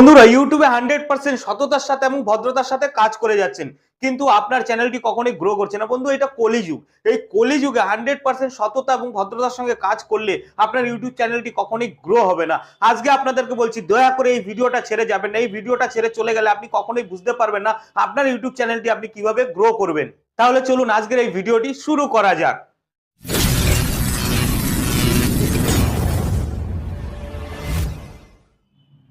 বন্ধুরা ইউটিউবে hundred percent সততার সাথে এবং ভদ্রতার সাথে কাজ করে যাচ্ছেন। কিন্তু আপনার চ্যানেলটি কখনোই গ্রো করছে না। বন্ধু, এটা কলিযুগ। এই কলিযুগে হান্ড্রেড পার্সেন্ট সততা এবং ভদ্রতার সঙ্গে কাজ করলে আপনার ইউটিউব চ্যানেলটি কখনোই গ্রো হবে না। আজকে আপনাদেরকে বলছি, দয়া করে এই ভিডিওটা ছেড়ে যাবেন না। এই ভিডিওটা ছেড়ে চলে গেলে আপনি কখনোই বুঝতে পারবেন না আপনার ইউটিউব চ্যানেলটি আপনি কীভাবে গ্রো করবেন। তাহলে চলুন আজকের এই ভিডিওটি শুরু করা যাক।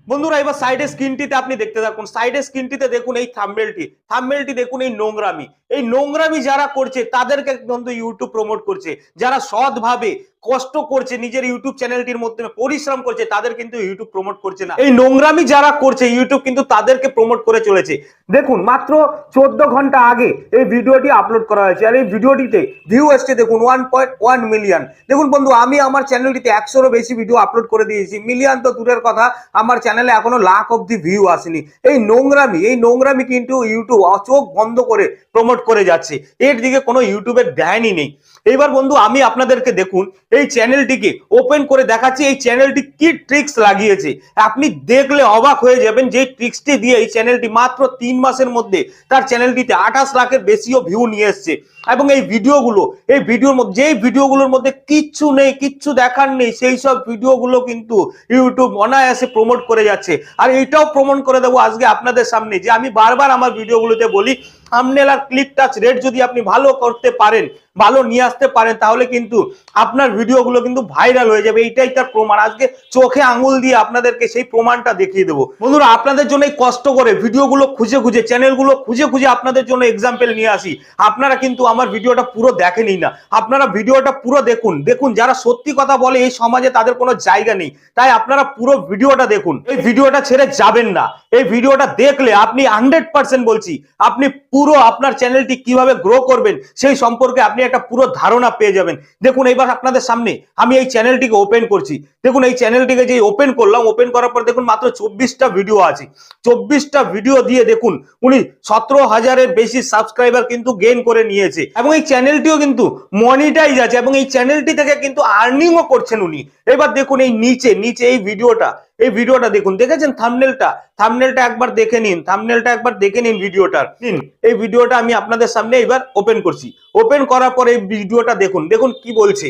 বন্ধুরা, এবার সাইডে স্ক্রিনটিতে আপনি দেখতে থাকুন। সাইডে স্ক্রিনটিতে দেখুন এই থাম্বেলটি থাম্বেলটি দেখুন এই নোংরামি। এই নোংরামি যারা করছে, তাদেরকে বন্ধু ইউটিউব প্রমোট করছে। যারা সৎভাবে কষ্ট করছে, নিজের ইউটিউব চ্যানেলটির মধ্যে পরিশ্রম করছে, তাদের কিন্তু ইউটিউব প্রমোট করছে না। এই নোংরামি যারা করছে ইউটিউব কিন্তু তাদেরকে প্রমোট করে চলেছে। দেখুন, মাত্র চোদ্দ ঘণ্টা আগে এই ভিডিওটি আপলোড করা হয়েছে। আর এই ভিডিওটিতে ভিউ এসছে দেখুন ওয়ান পয়েন্ট ওয়ান মিলিয়ন দেখুন বন্ধু, আমি আমার চ্যানেলটিতে একশোরও বেশি ভিডিও আপলোড করে দিয়েছি। মিলিয়ন তো দূরের কথা, আমার চ্যানেলে এখনও লাখ অব্দি ভিউ আসেনি। এই নোংরামি এই নোংরামি কিন্তু ইউটিউব চোখ বন্ধ করে প্রমোট করে যাচ্ছে। এর দিকে কোনো ইউটিউবের ধ্যানই নেই। এইবার বন্ধু, আমি আপনাদেরকে দেখুন, এই চ্যানেলটিকে ওপেন করে দেখাচ্ছি, এই চ্যানেলটি কি ট্রিক্স লাগিয়েছে। আপনি দেখলে অবাক হয়ে যাবেন যে ট্রিক্সটি দিয়ে এই চ্যানেলটি মাত্র তিন মাসের মধ্যে তার চ্যানেলটিতে আঠাশ লাখের বেশিও ভিউ নিয়ে এসছে। এবং এই ভিডিওগুলো, এই ভিডিওর মধ্যে, যেই ভিডিওগুলোর মধ্যে কিচ্ছু নেই, কিচ্ছু দেখার নেই, সেই সব ভিডিওগুলো কিন্তু ইউটিউব অনায়াসে প্রমোট করে যাচ্ছে। আর এটাও প্রমোট করে দেবো আজকে আপনাদের সামনে যে আমি বারবার আমার ভিডিওগুলোতে বলি থাম্বনেল আর ক্লিক টাচ রেট যদি আপনি ভালো করতে পারেন, ভালো নিয়ে আসতে পারেন, তাহলে কিন্তু আপনার ভিডিওগুলো কিন্তু ভাইরাল হয়ে যাবে। এইটাই তার প্রমাণ। আজকে চোখে আঙুল দিয়ে আপনাদেরকে সেই প্রমাণটা দেখিয়ে দেবো। বন্ধুরা, আপনাদের জন্য কষ্ট করে ভিডিওগুলো খুঁজে খুঁজে চ্যানেলগুলো খুঁজে খুঁজে আপনাদের জন্য এক্সাম্পল নিয়ে আসি। আপনারা কিন্তু আমার ভিডিওটা পুরো দেখেনই না। আপনারা ভিডিওটা পুরো দেখুন। দেখুন, যারা সত্যি কথা বলে এই সমাজে তাদের কোনো জায়গা নেই। তাই আপনারা পুরো ভিডিওটা দেখুন। এই ভিডিওটা ছেড়ে যাবেন না। এই ভিডিওটা দেখলে আপনি হান্ড্রেড বলছি, আপনি পুরো আপনার চ্যানেলটি কীভাবে গ্রো করবেন, সেই সম্পর্কে আপনি একটা পুরো ধারণা পেয়ে যাবেন। দেখুন এবার আপনাদের সামনে আমি এই চ্যানেলটিকে ওপেন করছি। দেখুন, এই চ্যানেলটিকে যে ওপেন করলাম ওপেন করার পর দেখুন, মাত্র চব্বিশটা ভিডিও আছে। চব্বিশটা ভিডিও দিয়ে দেখুন, উনি সতেরো হাজারের বেশি সাবস্ক্রাইবার কিন্তু গেইন করে নিয়েছে। এবং এই চ্যানেলটিও কিন্তু মনিটাইজ আছে এবং এই চ্যানেলটি থেকে কিন্তু আর্নিংও করছেন উনি। এবার দেখুন, এই নিচে নিচে এই ভিডিওটা এই ভিডিওটা দেখুন, দেখেছেন থামনেলটা থামনেলটা একবার দেখে নিন থামনেলটা একবার দেখে নিন ভিডিওটার। নিন, এই ভিডিওটা আমি আপনাদের সামনে এবার ওপেন করছি। ওপেন করার পরে এই ভিডিওটা দেখুন দেখুন কি বলছে।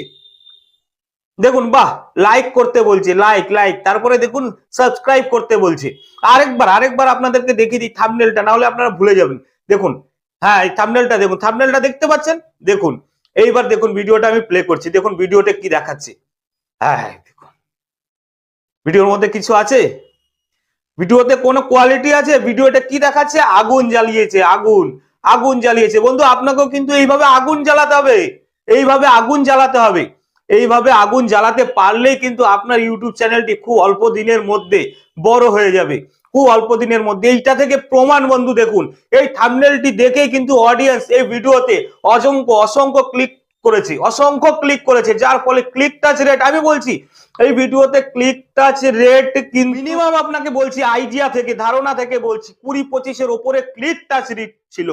দেখুন, বাহ লাইক করতে বলছে লাইক লাইক তারপরে দেখুন সাবস্ক্রাইব করতে বলছে। আরেকবার আরেকবার আপনাদেরকে দেখিয়ে দিই থামনেলটা না হলে আপনারা ভুলে যাবেন। দেখুন হ্যাঁ এই থামনেলটা দেখুন থামনেলটা দেখতে পাচ্ছেন? দেখুন, এইবার দেখুন ভিডিওটা আমি প্লে করছি। দেখুন ভিডিওটা কি দেখাচ্ছে। হ্যাঁ দেখুন। ভিডিওর মধ্যে কিছু আছে? ভিডিওতে কোনো কোয়ালিটি আছে? ভিডিওটা কি দেখাচ্ছে? আগুন জ্বালিয়েছে, আগুন আগুন জ্বালিয়েছে। বন্ধু, আপনাকেও কিন্তু এইভাবে আগুন জ্বালাতে হবে। এইভাবে আগুন জ্বালাতে হবে। এইভাবে আগুন জ্বালাতে পারলেই কিন্তু আপনার ইউটিউব চ্যানেলটি খুব অল্প দিনের মধ্যে বড় হয়ে যাবে। খুব অল্প দিনের মধ্যে। এইটা থেকে প্রমাণ, বন্ধু, দেখুন। এই থামনেলটি দেখেই কিন্তু অডিয়েন্স এই ভিডিওতে অসংখ্য অসংখ্য ক্লিক করেছে। অসংখ্য ক্লিক করেছে, যার ফলে ক্লিক টাচ রেট আমি বলছি এই ভিডিওতে ক্লিক টাচ রেট মিনিমাম আপনাকে বলছি আইডিয়া থেকে, ধারণা থেকে বলছি, কুড়ি পঁচিশের ওপরে ক্লিক টাচ রেট ছিল।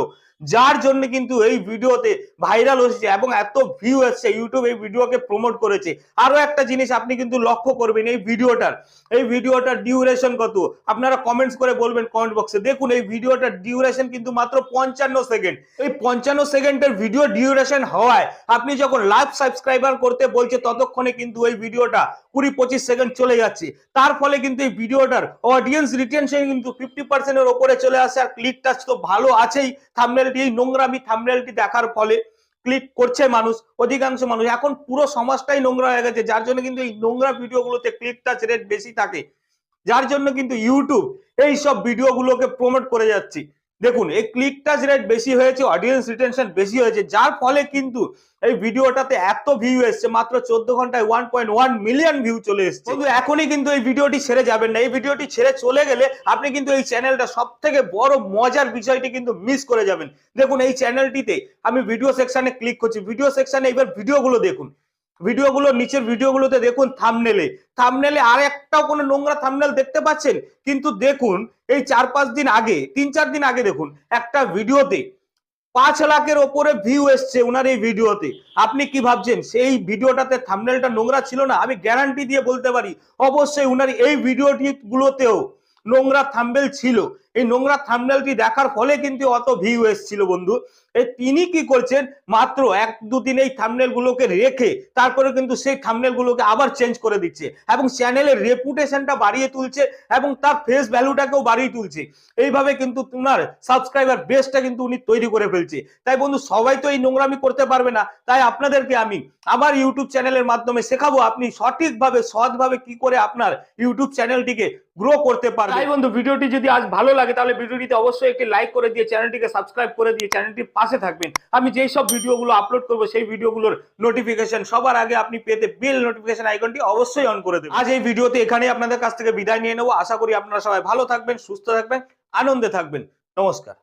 যার জন্য কিন্তু এই ভিডিওতে ভাইরাল হয়েছে এবং এত ভিউ এসছে ইউটিউব এই ভিডিওকে প্রমোট করেছে। আরও একটা জিনিস আপনি কিন্তু লক্ষ্য করবেন এই ভিডিওটার। এই ভিডিওটার ডিউরেশন কত? আপনারা কমেন্টস করে বলবেন কমেন্ট বক্সে দেখুন, এই ভিডিওটার ডিউরেশন কিন্তু মাত্র পঞ্চান্ন সেকেন্ড এই পঞ্চান্ন সেকেন্ডের ভিডিও ডিউরেশন হওয়ায় আপনি যখন লাইভ সাবস্ক্রাইবার করতে বলছে, ততক্ষণে কিন্তু এই ভিডিওটা কুড়ি পঁচিশ সেকেন্ড চলে যাচ্ছে। তার ফলে কিন্তু এই ভিডিওটার অডিয়েন্স রিটেনশন কিন্তু ফিফটি পার্সেন্টের ওপরে চলে আসে আর ক্লিক টাচ তো ভালো আছেই। থামনেলটি এই নোংরামি থামনেলটি দেখার ফলে ক্লিক করছে মানুষ, অধিকাংশ মানুষ। এখন পুরো সমাজটাই নোংরা হয়ে গেছে, যার জন্য কিন্তু এই নোংরা ভিডিওগুলোতে ক্লিক টাচ রেট বেশি থাকে। যার জন্য কিন্তু ইউটিউব এই সব ভিডিওগুলোকে প্রমোট করে যাচ্ছে। দেখুন, এই ক্লিক টাচ রেট বেশি হয়েছে অডিয়েন্স রিটেনশন বেশি হয়েছে, যার ফলে কিন্তু এই ভিডিওটাতে এত ভিউ এসছে, মাত্র চোদ্দ ঘন্টায় one point one million view চলে এসছে। কিন্তু এখনই কিন্তু এই ভিডিওটি ছেড়ে যাবেন না। এই ভিডিওটি ছেড়ে চলে গেলে আপনি কিন্তু এই চ্যানেলটা সব থেকে বড় মজার বিষয়টি কিন্তু মিস করে যাবেন। দেখুন, এই চ্যানেলটিতে আমি ভিডিও সেকশানে ক্লিক করছি। ভিডিও সেকশনে এবার ভিডিওগুলো দেখুন। ভিডিওগুলো, নিচের ভিডিওগুলোতে দেখুন থামনেলে থামনেলে আর একটাও কোনো নোংরা থামনেল দেখতে পাচ্ছেন? কিন্তু দেখুন, এই চার পাঁচ দিন আগে, তিন চার দিন আগে দেখুন, একটা ভিডিওতে পাঁচ লাখের ওপরে ভিউ এসছে ওনার এই ভিডিওতে। আপনি কি ভাবছেন, সেই ভিডিওটাতে থামনেলটা নোংরা ছিল না? আমি গ্যারান্টি দিয়ে বলতে পারি, অবশ্যই ওনার এই ভিডিওটি গুলোতেও নোংরা থাম্বেল ছিল। এই নোংরা থাম্বেলটি দেখার ফলে কিন্তু অত ভিউ এসেছিল বন্ধু। এই তিনি কি করছেন? মাত্র এক দুদিন এই থাম্বনেল গুলোকে রেখে তারপরে কিন্তু সেই থাম্বনেল গুলোকে আবার চেঞ্জ করে দিচ্ছে এবং চ্যানেলের রেপুটেশনটা বাড়িয়ে তুলছে এবং তার ফেস ভ্যালুটাকেও বাড়িয়ে তুলছে। এইভাবে কিন্তু তোমার সাবস্ক্রাইবার বেসটা কিন্তু উনি তৈরি করে ফেলছে। তাই বন্ধু, সবাই তো এই নোংরামি করতে পারবে না। তাই আপনাদেরকে আমি আমার ইউটিউব চ্যানেলের মাধ্যমে শেখাবো আপনি সঠিকভাবে সৎভাবে কি করে আপনার ইউটিউব চ্যানেলটিকে গ্রো করতে পারবে। তাই বন্ধু ভিডিওটি যদি আজ ভালো লাগে তাহলে ভিডিওটিতে অবশ্যই একটি লাইক করে দিয়ে চ্যানেলটিকে সাবস্ক্রাইব করে দিয়ে চ্যানেলটির পাশে থাকবেন। আমি যেই সব ভিডিওগুলো আপলোড করব সেই ভিডিওগুলোর নোটিফিকেশন সবার আগে আপনি পেতে বেল নোটিফিকেশন আইকনটি অবশ্যই অন করে দেবেন। আজ এই ভিডিওতে এখানেই আপনাদের কাছ থেকে বিদায় নিয়ে নেব। আশা করি আপনারা সবাই ভালো থাকবেন সুস্থ থাকবেন আনন্দে থাকবেন। নমস্কার।